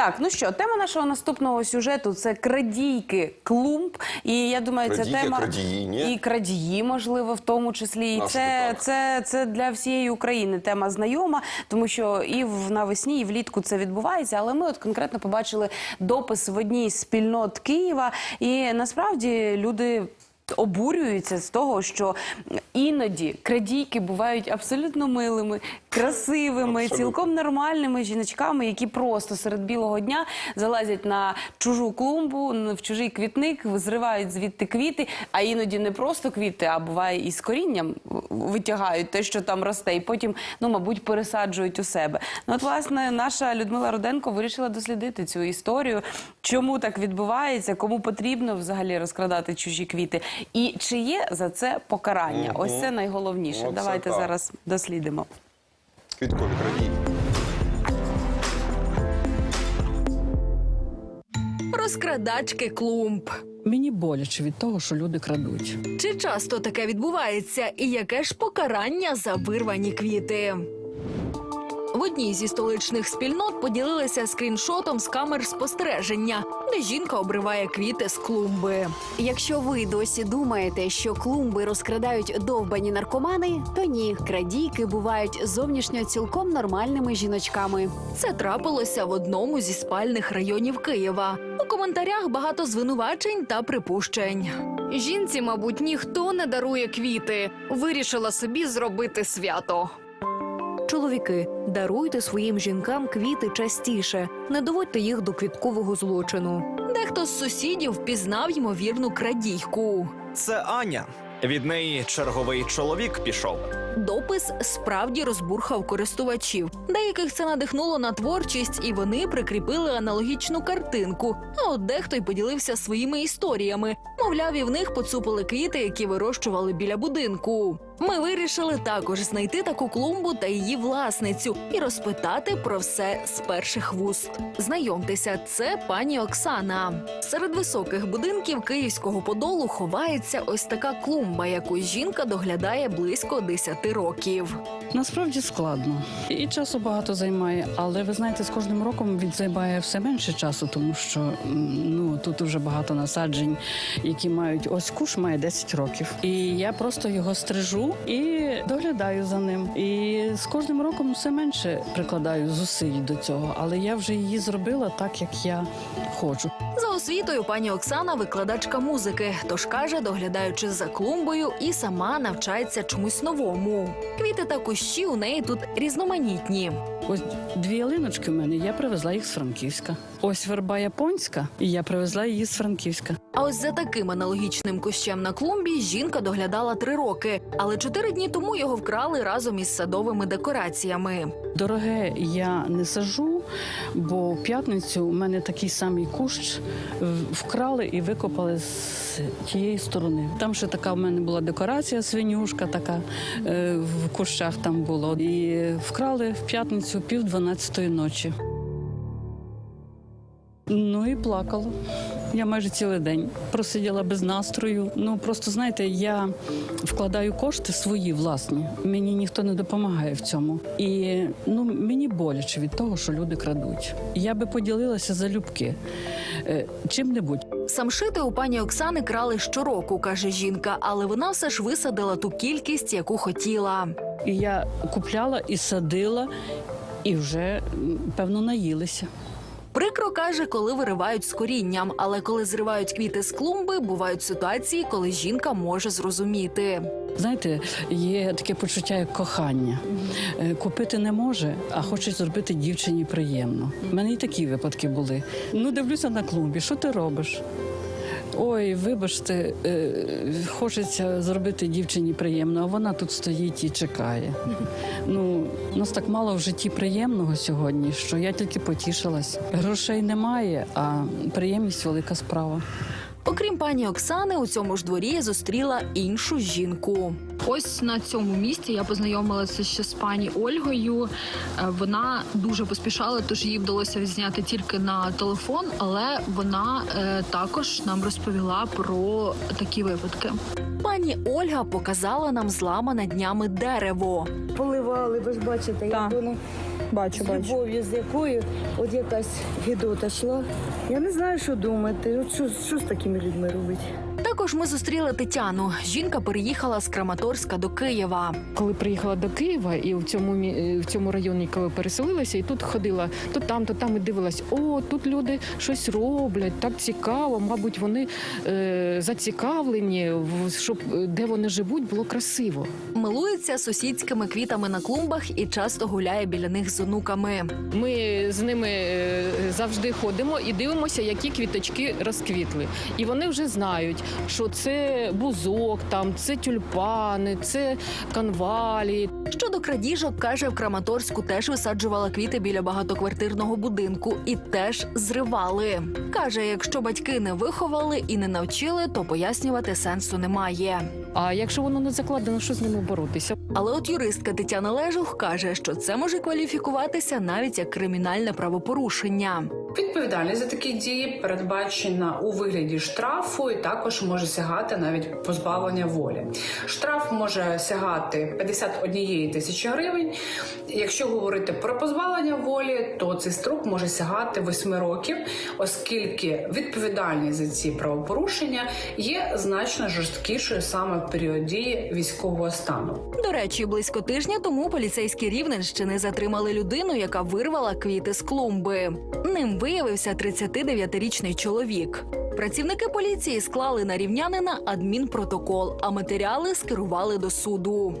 Так, ну що, тема нашого наступного сюжету це крадійки клумб. І я думаю, Крадійки, ця тема крадії, ні? і крадії, можливо, в тому числі. І це, так? це, це для всієї України тема знайома, тому що і в навесні, і влітку це відбувається. Але ми от конкретно побачили допис в одній з спільнот Києва, і насправді люди. Обурюються з того, що іноді крадійки бувають абсолютно милими, красивими, Абсолютно. цілком нормальними жіночками, які просто серед білого дня залазять на чужу клумбу, в чужий квітник, зривають звідти квіти, а іноді не просто квіти, а буває і з корінням витягають те, що там росте, і потім, ну мабуть, пересаджують у себе. Ну, от, власне, наша Людмила Руденко вирішила дослідити цю історію, чому так відбувається, кому потрібно взагалі розкрадати чужі квіти, і чи є за це покарання. Ось це найголовніше. Оце Давайте так. зараз дослідимо. Квіткові крадії. Розкрадачки клумб. Мені боляче від того, що люди крадуть. Чи часто таке відбувається, і яке ж покарання за вирвані квіти? В одній зі столичних спільнот поділилися скріншотом з камер спостереження, де жінка обриває квіти з клумби. Якщо ви досі думаєте, що клумби розкрадають довбані наркомани, то ні, крадійки бувають зовнішньо цілком нормальними жіночками. Це трапилося в одному зі спальних районів Києва. У коментарях багато звинувачень та припущень. Жінці, мабуть, ніхто не дарує квіти. Вирішила собі зробити свято. Чоловіки, даруйте своїм жінкам квіти частіше, не доводьте їх до квіткового злочину. Дехто з сусідів впізнав ймовірну крадійку. Це Аня. Від неї черговий чоловік пішов. Допис справді розбурхав користувачів. Деяких це надихнуло на творчість, і вони прикріпили аналогічну картинку. А от дехто й поділився своїми історіями. Мовляв, і в них поцупили квіти, які вирощували біля будинку. Ми вирішили також знайти таку клумбу та її власницю і розпитати про все з перших вуст. Знайомтеся, це пані Оксана. Серед високих будинків київського подолу ховається ось така клумба, яку жінка доглядає близько 10 років. Насправді складно і часу багато займає, але ви знаєте, з кожним роком він займає все менше часу, тому що ну тут вже багато насаджень, які мають ось куш має 10 років. І я просто його стрижу і доглядаю за ним. І з кожним роком все менше прикладаю зусиль до цього, але я вже її зробила так, як я хочу. За освітою пані Оксана викладачка музики, тож каже, доглядаючи за клумбою, і сама навчається чомусь новому. Квіти та кущі у неї тут різноманітні. Ось дві ялиночки в мене, я привезла їх з Франківська. Ось верба японська, і я привезла її з Франківська. А ось за таким аналогічним кущем на клумбі жінка доглядала три роки, але чотири дні тому його вкрали разом із садовими декораціями. Дороге я не сажу, бо в п'ятницю у мене такий самий кущ вкрали і викопали з тієї сторони. Там ще така в мене була декорація, свинюшка така е, в кущах там було. І вкрали в п'ятницю пів дванадцятої ночі. Ну і плакала. Я майже цілий день просиділа без настрою. Ну просто знаєте, я вкладаю кошти свої власні. Мені ніхто не допомагає в цьому. І ну мені боляче від того, що люди крадуть. Я би поділилася залюбки е, чим-небудь. Самшити у пані Оксани крали щороку, каже жінка, але вона все ж висадила ту кількість, яку хотіла. І я купляла і садила, і вже певно наїлися. Прикро каже, коли виривають з корінням, але коли зривають квіти з клумби, бувають ситуації, коли жінка може зрозуміти. Знаєте, є таке почуття як кохання. Е, Купити не може, а хоче зробити дівчині приємно. У мене і такі випадки були. Ну, дивлюся на клумбі, що ти робиш? Ой, вибачте, е, хочеться зробити дівчині приємно, а вона тут стоїть і чекає. Ну, у нас так мало в житті приємного сьогодні, що я тільки потішилась. Грошей немає, а приємність велика справа. Окрім пані Оксани, у цьому ж дворі я зустріла іншу жінку. Ось на цьому місці я познайомилася ще з пані Ольгою. Е, Вона дуже поспішала, тож їй вдалося зняти тільки на телефон, але вона е, також нам розповіла про такі випадки. Пані Ольга показала нам зламане днями дерево. поливали, ви ж бачите, як воно Бачу, з любов'ю, з якою от якась гідота йшла. Я не знаю, що думати. От що, що з такими людьми робити? Також ми зустріли Тетяну. Жінка переїхала з Краматорська до Києва. Коли приїхала до Києва і в цьому в цьому районі, коли переселилася, і тут ходила то там, то там і дивилась, о, тут люди щось роблять, так цікаво. Мабуть, вони е, зацікавлені, щоб е, де вони живуть, було красиво. Милується сусідськими квітами на клумбах і часто гуляє біля них з онуками. Ми з ними е, завжди ходимо і дивимося, які квіточки розквітли. І вони вже знають, що це бузок, там це тюльпани, це канвалі, Щодо крадіжок, каже, в Краматорську теж висаджувала квіти біля багатоквартирного будинку і теж зривали. Каже, якщо батьки не виховали і не навчили, то пояснювати сенсу немає. А якщо воно не закладено, що з ними боротися? Але от юристка Тетяна Лежух каже, що це може кваліфікуватися навіть як кримінальне правопорушення. Відповідальність за такі дії передбачена у вигляді штрафу і також може сягати навіть позбавлення волі. Штраф може сягати 51 тисячі гривень. Якщо говорити про позбавлення волі, то цей строк може сягати 8 років, оскільки відповідальність за ці правопорушення є значно жорсткішою саме період військового стану. До речі, близько тижня тому поліцейські Рівненщини затримали людину, яка вирвала квіти з клумби. Ним виявився 39-річний чоловік. Працівники поліції склали на рівнянина адмінпротокол, а матеріали скерували до суду.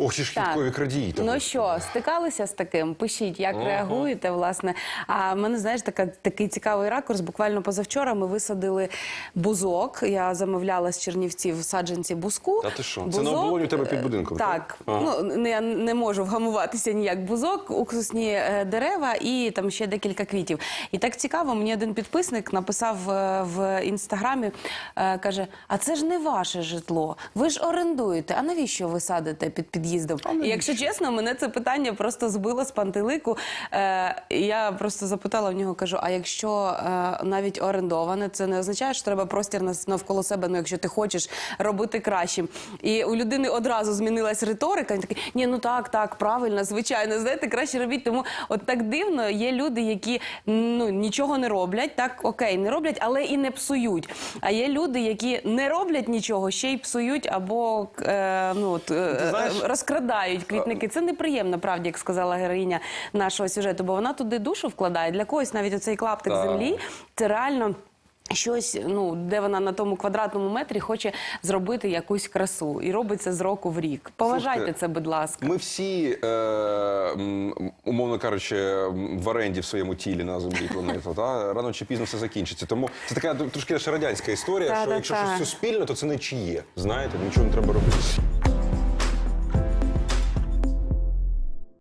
Ох, ці ж Так. квіткові крадії. там. Ну що, стикалися з таким? Пишіть, як реагуєте, власне. А в мене, знаєш, така, такий цікавий ракурс. Буквально позавчора ми висадили бузок. Я замовляла з Чернівців саджанці бузку. Та ти що? Це на оболоні у тебе під будинком, так? Так. Ага. Ну, я не можу вгамуватися ніяк. Бузок, уксусні е, дерева і там ще декілька квітів. І так цікаво, мені один підписник написав е, в інстаграмі, е, каже: А це ж не ваше житло. Ви ж орендуєте. А навіщо ви садите під під'їздом? І якщо чесно, мене це питання просто збило з пантелику. Е, я просто запитала в нього, кажу: а якщо е, навіть орендоване, це не означає, що треба простір навколо себе, ну якщо ти хочеш робити кращим. І у людини одразу змінилась риторика. Він такий, ні, ну так, так, правильно, звичайно, знаєте, краще робіть. Тому от так дивно, є люди, які ну нічого не роблять, так окей, не роблять, але і не псують. А є люди, які не роблять нічого, ще й псують або е, ну от е, знаєш, е, розкрадають квітники. Це неприємно, правді, як сказала героїня нашого сюжету, бо вона туди душу вкладає. Для когось навіть оцей клаптик Так. землі це реально. Щось, ну де вона на тому квадратному метрі хоче зробити якусь красу і робить це з року в рік. Поважайте Слухайте, це, будь ласка. Ми всі, е, умовно кажучи, в оренді в своєму тілі на землі планети, та рано чи пізно все закінчиться. Тому це така трошки радянська історія, що Та-та-та. якщо щось суспільне, то це не чиє. Знаєте, нічого не треба робити.